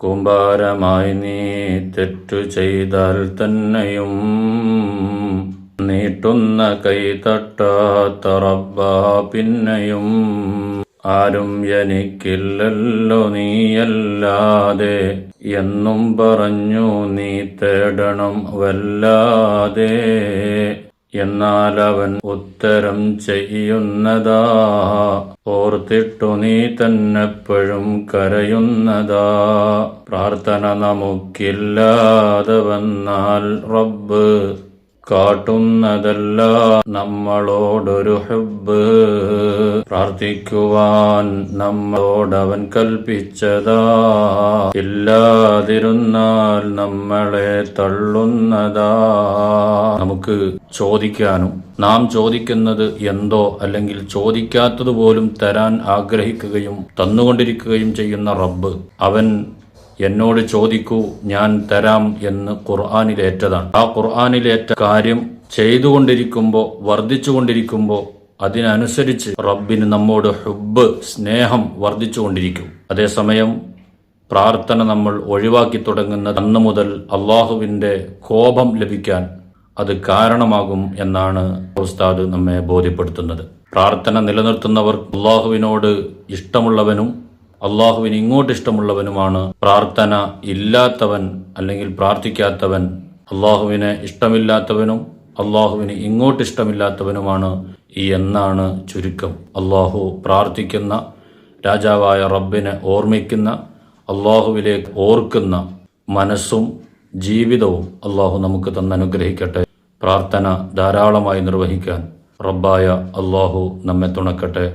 കുമ്പാരമായി നീ തെറ്റു ചെയ്താൽ തന്നെയും നീട്ടുന്ന കൈ തട്ടാത്ത പിന്നെയും. ആരും എനിക്കില്ലല്ലോ നീയല്ലാതെ എന്നും പറഞ്ഞു നീ തേടണം വല്ലാതെ. എന്നാൽ അവൻ ഉത്തരം ചെയ്യുന്നതാ. ഓർത്തിട്ടു നീ തന്നെപ്പോഴും കരയുന്നതാ. പ്രാർത്ഥന നമുക്കില്ലാതെ വന്നാൽ റബ്ബ് കാട്ടുന്നതല്ല നമ്മളോടൊരു ഹബ്ബ്. പ്രാർത്ഥിക്കുവാൻ നമ്മളോടവൻ കൽപ്പിച്ചതാ. ഇല്ലാതിരുന്നാൽ നമ്മളെ തള്ളുന്നതാ. നമുക്ക് ചോദിക്കാനും നാം ചോദിക്കുന്നത് എന്തോ അല്ലെങ്കിൽ ചോദിക്കാത്തത് പോലും തരാൻ ആഗ്രഹിക്കുകയും തന്നുകൊണ്ടിരിക്കുകയും ചെയ്യുന്ന റബ്ബ്. അവൻ എന്നോട് ചോദിക്കൂ ഞാൻ തരാം എന്ന് ഖുർആാനിലേറ്റതാണ്. ആ ഖുർആാനിലേറ്റ കാര്യം ചെയ്തുകൊണ്ടിരിക്കുമ്പോൾ വർദ്ധിച്ചുകൊണ്ടിരിക്കുമ്പോൾ അതിനനുസരിച്ച് റബ്ബിന് നമ്മോട് ഹുബ് സ്നേഹം വർദ്ധിച്ചുകൊണ്ടിരിക്കും. അതേസമയം പ്രാർത്ഥന നമ്മൾ ഒഴിവാക്കി തുടങ്ങുന്ന അന്ന് മുതൽ അള്ളാഹുവിന്റെ കോപം ലഭിക്കാൻ അത് കാരണമാകും എന്നാണ് ഉസ്താദ് നമ്മെ ബോധ്യപ്പെടുത്തുന്നത്. പ്രാർത്ഥന നിലനിർത്തുന്നവർ അള്ളാഹുവിനോട് ഇഷ്ടമുള്ളവനും അള്ളാഹുവിന് ഇങ്ങോട്ട് ഇഷ്ടമുള്ളവനുമാണ്. പ്രാർത്ഥന ഇല്ലാത്തവൻ അല്ലെങ്കിൽ പ്രാർത്ഥിക്കാത്തവൻ അള്ളാഹുവിന് ഇഷ്ടമില്ലാത്തവനും അള്ളാഹുവിന് ഇങ്ങോട്ട് ഇഷ്ടമില്ലാത്തവനുമാണ് ഈ എന്നാണ് ചുരുക്കം. അള്ളാഹു പ്രാർത്ഥിക്കുന്ന രാജാവായ റബ്ബിനെ ഓർമ്മിക്കുന്ന അള്ളാഹുവിലേക്ക് ഓർക്കുന്ന മനസ്സും ജീവിതവും അള്ളാഹു നമുക്ക് തന്നനുഗ്രഹിക്കട്ടെ. പ്രാർത്ഥന ധാരാളമായി നിർവഹിക്കാൻ റബ്ബായ അള്ളാഹു നമ്മെ തുണക്കട്ടെ.